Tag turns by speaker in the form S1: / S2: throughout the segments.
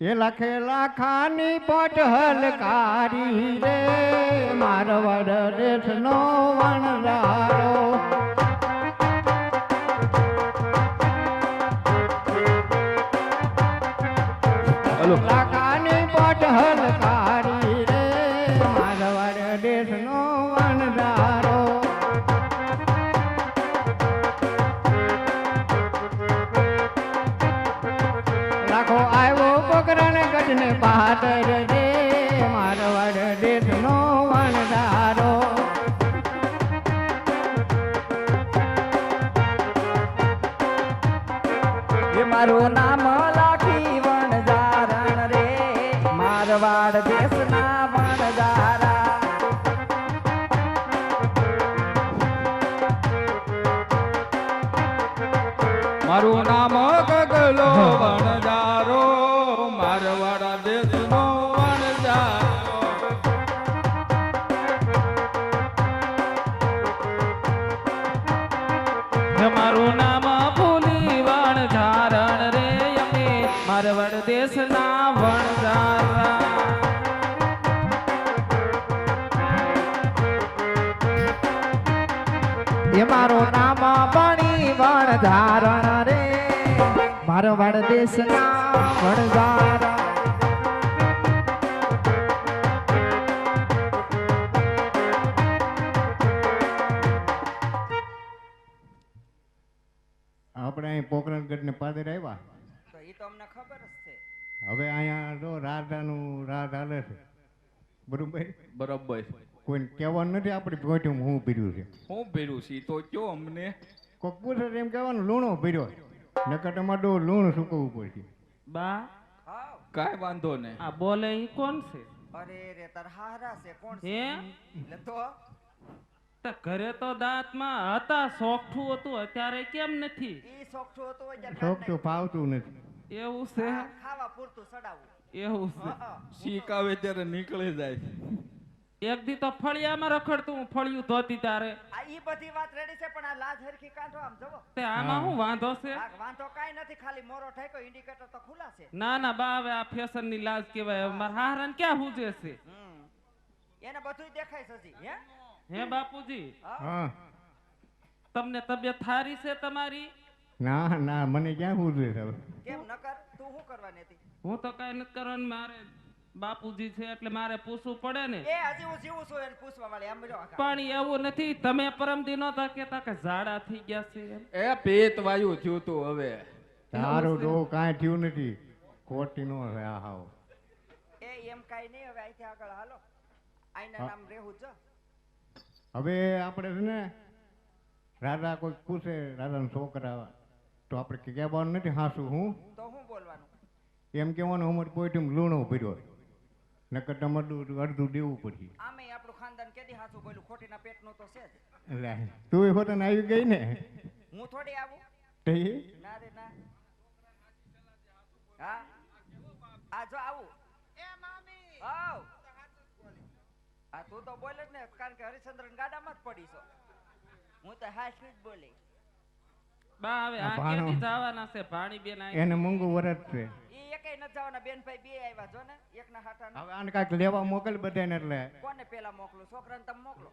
S1: એ લખે લાખાની પટહલ કારી રે મારવાડ દેશનો વણઝારો.
S2: હલો.
S1: લાખો આવ્યો બકરાને ગઢને પાદર રે મારવાડ દેશનો
S3: વણધારો. મારું નામ લાખી વણજારણ રે, મારવાડ દેશના
S2: મારું નામ
S4: વણ ધારણ રે અમે. મારવડ દેશના વણઝારા
S3: એ મારું નામ બણી વણધારણ રે. મારવાડ દેશના વણજારા
S1: આપણે અહીં પોકરણગઢ ને પાદર આવ્યા?
S3: તો એ તો અમને ખબર જ છે.
S1: હવે અહીંયા જો રાધાનું રાધ હાલે છે. બરોબર?
S2: બરોબર.
S1: કોઈને કહેવાનું નથી આપણી પેટીમાં હું ભર્યું છે.
S2: હું ભર્યું છે? તો કયો અમને?
S1: કોક પૂછે એમ કહેવાનું લૂણો ભર્યો. નકર ટમાટો લૂણ સૂકવવું પડશે.
S4: બા?
S2: કાંઈ વાંધો નહીં.
S4: આ બોલે ઈ કોણ છે?
S3: અરે રે તાર હારા છે કોણ છે? એટલે તો
S4: તો ઘરે તો દાંતમાં હતા સોખઠું હતું અત્યારે કેમ નથી?
S3: ઈ સોખઠું હતું હોય જ્યારે
S1: ફાવતું નથી.
S4: એવું છે?
S3: ખાવા પૂરતું સડાવવું
S4: એવું છે.
S2: શીખ આવે ત્યારે નીકળી જાય.
S4: એક દી તો ફળિયામાં રખડતું હું ફળિયું ધોતી તારે
S3: આ ઈ બધી વાત રેડી છે પણ આ લાજ હરખી કાઢો આમ જવો
S4: તે આમાં હું. વાંધો છે?
S3: વાંધો કાઈ નથી ખાલી મોરો ઠેકો ઇન્ડિકેટર તો ખુલ્લા છે.
S4: ના ના બા હવે આ ફેશનની લાજ કહેવાય. હવે મારા હારન ક્યાં હુજે છે?
S3: એને બધું દેખાય છે હજી હે?
S4: હે બાપુજી?
S3: હા?
S4: તમને તબિયત થારી છે તમારી?
S1: ના ના મને ક્યાં હું હવે?
S3: કેમ નકર તું શું કરવાની હતી
S4: હું તો કઈ નથી કરવાનું મારે બાપુજી છે એટલે મારે પૂછવું પડે ને.
S3: એ હજી હું જીવું છું એને પૂછવા વાળી એમ રહ્યો
S4: પણ એવું નથી તમે પરમ દિનો તા કેતા કે ઝાડા થઈ ગયા છે
S2: એ પેટ વાયુ થયું તું હવે.
S1: તારું તો કાંઈ થયું નથી. ખોટી નો હવે આહાવ હાવ.
S3: એ એમ કાઈ નહીં હવે અહીંથી આગળ હાલો. આઈના નામ રેહું જ.
S1: હવે આપણે છે ને રાધા કોઈ પૂછે રાધાના છોકરા તો આપણે કે કહેવાનું નથી હાસું હું?
S3: તો શું બોલવાનું?
S1: એમ કહેવાનું અમારી પોઈટીમાં લૂણો ભર્યો નકર તમારું અડધું દેવું પડશે.
S3: આમે આપણું ખાનદાન કેદી હાસું બોલ્યું ખોટીના પેટનો તો છે જ.
S1: તું એ હોતને આવી ગઈ ને?
S3: હું થોડી આવું?
S1: તે
S3: ના રે ના. હા? આ જો આવું. એ મામી. આવ આ તું તો બોલે જ ને કારણ કે હરિશ્ચંદ્ર ગાડામાં જ પડી છો. હું તો હાસવી જ બોલી.
S4: બા હવે આ
S1: આ
S4: જવાના છે? ભાણી બેન આઈ
S1: એને મોંઘું વરસ છે.
S3: ઈ એકેય ન જવાના બેન ભાઈ બે આવ્યા જો ને એકના હાટાના
S1: હવે આને કાંઈક લેવા મોકલ બધાને એટલે.
S3: કોને પેલા મોકલું? છોકરાને તમે મોકલો.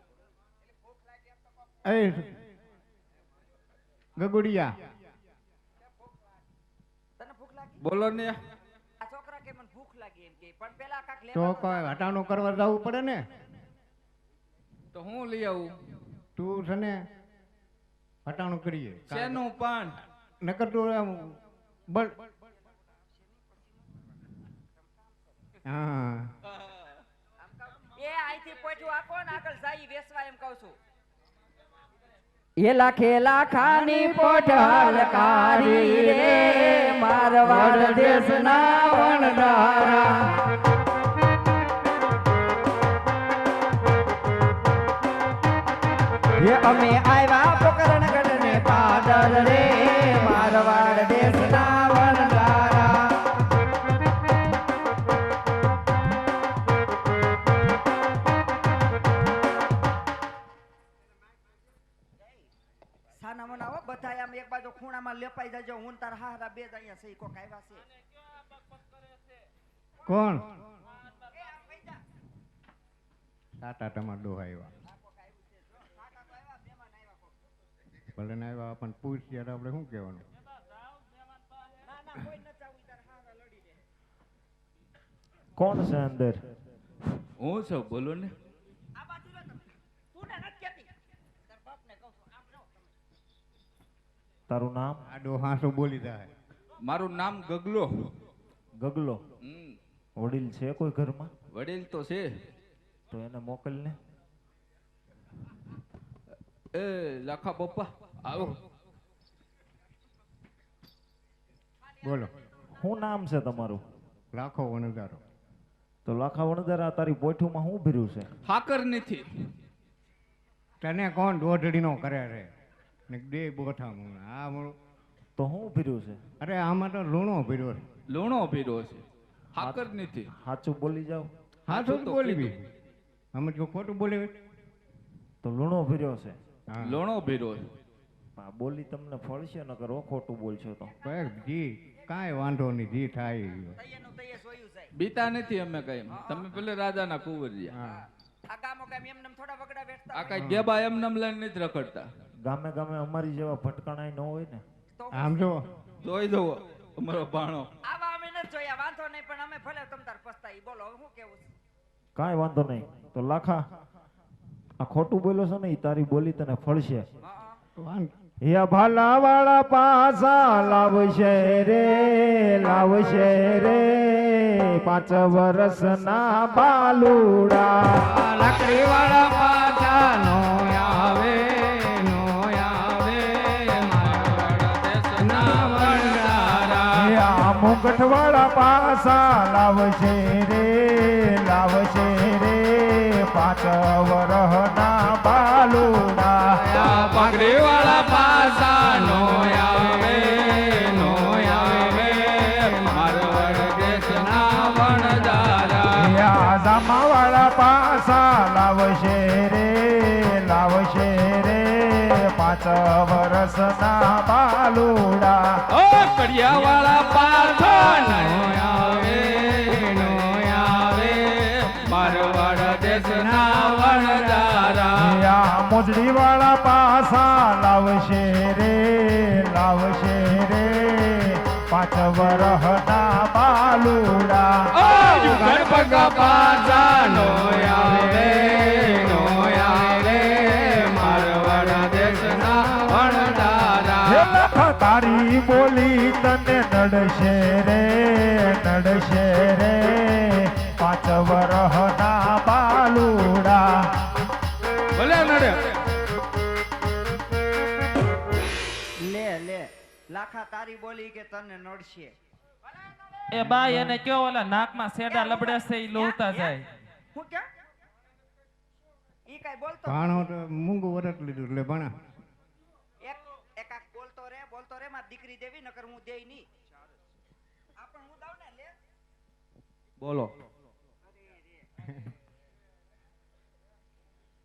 S1: એ ગગુડિયા.
S3: તને ભૂખ લાગી?
S2: બોલો ને.
S3: આ છોકરા કે મને ભૂખ લાગી એમ કે પણ પેલા કાક
S1: તો કોઈ હટાણું કરવા જવું પડે ને?
S2: તો હું લઈ આવું?
S1: તું છે ને હટાણું કરીએ.
S2: શેનું પણ
S1: નકર તું આમ બળ હા.
S3: એ ને આગળ જાય વેસવા એમ કહું છું. એ લાખે લાખાની પોઢાલકારી રે મારવાડ દેશના વણદારા અમે આવ્યા પોકરણગઢ ને પાદર રે મારવાડ દેશના વણદારા સાના મના હો બધા આમ એક બાજુ ખૂણામાં લેપાઈ જજો હું તાર હારા બે જ અહીંયા સહી કોક આવ્યા છે.
S1: કોણ? સાટા તમારા ડોહા આવ્યા ભલે ને આવ્યા પણ પૂછ ત્યારે આપણે શું કહેવાનું?
S3: ના ના કોઈ ન ચાવું તારા હારા લડી લે
S5: કોણ છે અંદર?
S2: હું છું બોલો ને.
S3: તાર બાપને કહું છું આમ રહો તમે
S5: તારું નામ?
S1: આડો હાસો બોલી દે
S2: મારું નામ ગગલો.
S5: ગગલો?
S2: હમ,
S5: વડીલ છે કોઈ ઘરમાં?
S2: વડીલ તો છે.
S5: તો એને મોકલ ને
S2: એ લાખા પપ્પા આવો.
S1: બોલો.
S5: શું નામ છે તમારું?
S1: લાખો વણજારો
S5: તો લાખા વણઝારા તારી પોઠુમાં શું ભર્યું છે?
S2: હાકર નથી.
S1: તને કોણ દોઢડીનો કરે રે ને બે બોઠામાં આ મારું
S5: તો શું ભર્યું છે?
S1: અરે આમાં તો લૂણો ભર્યો છે.
S2: લૂણો ભર્યો છે. હાકર નથી.
S5: સાચું બોલી જાઓ.
S2: સાચું તો
S1: બોલી બી અમે જો ખોટું બોલી.
S5: તો લૂણો ભર્યો છે.
S2: લૂણો ભર્યો છે.
S5: આ બોલી તમને ફળશે ન કરો ખોટું બોલશો તો.
S1: જી કાંઈ વાંધો નહીં જી થાય
S2: બીતા નથી અમે કઈ તમે પેલે રાજાના કુંવરિયા
S1: હા.
S3: આ ગામો ગામ એમને થોડા વગડા બેસતા
S2: આ
S3: હોય.
S2: કઈ ગેબા એમ નમ લઈને નથી રખડતા.
S5: ગામે ગામે અમારી જેવા ભટકાણાય ન હોય ને.
S1: આમ જો.
S2: જોઈ જવો અમારો ભાણો
S3: આવા અમે નથી જોયા વાંધો નહીં પણ અમે ભલે તમ તાર પસ્તાઈ બોલો શું કેવું
S5: કાંઈ વાંધો નહીં. તો લાખા આ ખોટું બોલ્યો છે ને ઈ તારી બોલી તને ફળશે.
S3: હા.
S1: વાંધ
S5: યા ભાલા વાળા પાસા લાવશે રે લાવશે રે પાંચ વર્ષના બાલુડા
S1: લાકડી વાળા પાછા નો આવે નો આવે
S5: યા મુગટ વાળા પાસા લાવશે રે લાવશે રે પાંચ વર્ષના બાલુડા
S2: પાઘડી વાળા પાસા નો આવે નો આવે મારવાડ દેશના વણજારા
S5: યા જામા વાળા પાસા લાવશે રે લાવશે રે પાંચ વર્ષના બાલુડા
S2: ઓ કડિયા વાળા પાછો નો આવે નો આવે મારવાડ દેશના વણજારા
S5: યા મોજડી વાળા પાસા લાવશે રે લાવશે રે. પાંચ વર્ષના બાલુડા.
S2: ઓ યુગળ પગા પાછા નો આવે નો આવે. મારવાડ દેશના
S5: લખ તારી બોલી તને નડશે રે નડશે રે. પાંચ વર્ષના
S3: લાખા તારી બોલી કે તને નડશે.
S4: એ બાઈ એને કયો ઓલા નાકમાં સેડા લબડે છે ઈ લોહતા જાય.
S3: હું કે ઈ કાઈ બોલતો
S1: ભાણો તો મૂંગું વરત લીધું એટલે ભણા.
S3: એક એક આક બોલતો રે બોલતો રે મારી દીકરી દેવી નકર હું દેઈ ની આ પણ હું દઉં ને લે?
S2: બોલો.